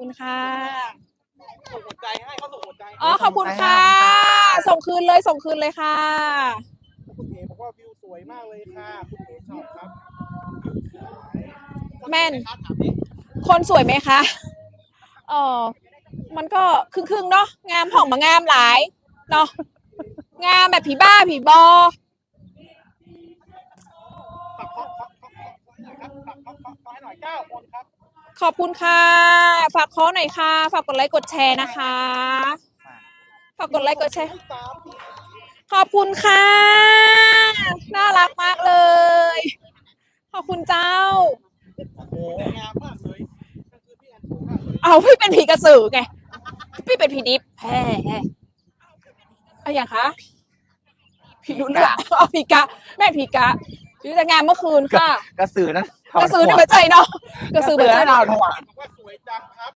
คุณค่ะส่งหัวใจให้เขาส่งหัวใจอ๋อขอบคุณค่ะ ส่งคืนเลยส่งคืนเลยค่ะ คุณเอ๋บอกว่าวิวสวยมากเลยค่ะ คุณเอ๋ชอบครับแม่นครับถามดิคนสวยไหมคะเออมันก็ครึ่งๆเนาะงามผ่องมางามหลายเนาะงามแบบผีบ้าผีบอ ขอบคุณค่ะ ฝากคอหน่อยค่ะ ฝากกดไลค์กดแชร์นะคะ ฝากกดไลค์กดแชร์สามทีขอบคุณค่ะ น่ารักมากเลย ขอบคุณเจ้าโอ้โหงามมากเลยนั่นคือพี่แอนสวยมากเลยเอาพี่เป็นผีกระสือไง พี่เป็นผีดิบแฮ่เอาอย่างคะผีรุ่นละเอาผีกะ แม่ผีกะผีจะงานเมื่อคืนค่ะ กระสือนั้นกระสือในหัวใจเนาะ ก็ซื้อหัวใจเราถวาย บอกว่าสวยจังครับ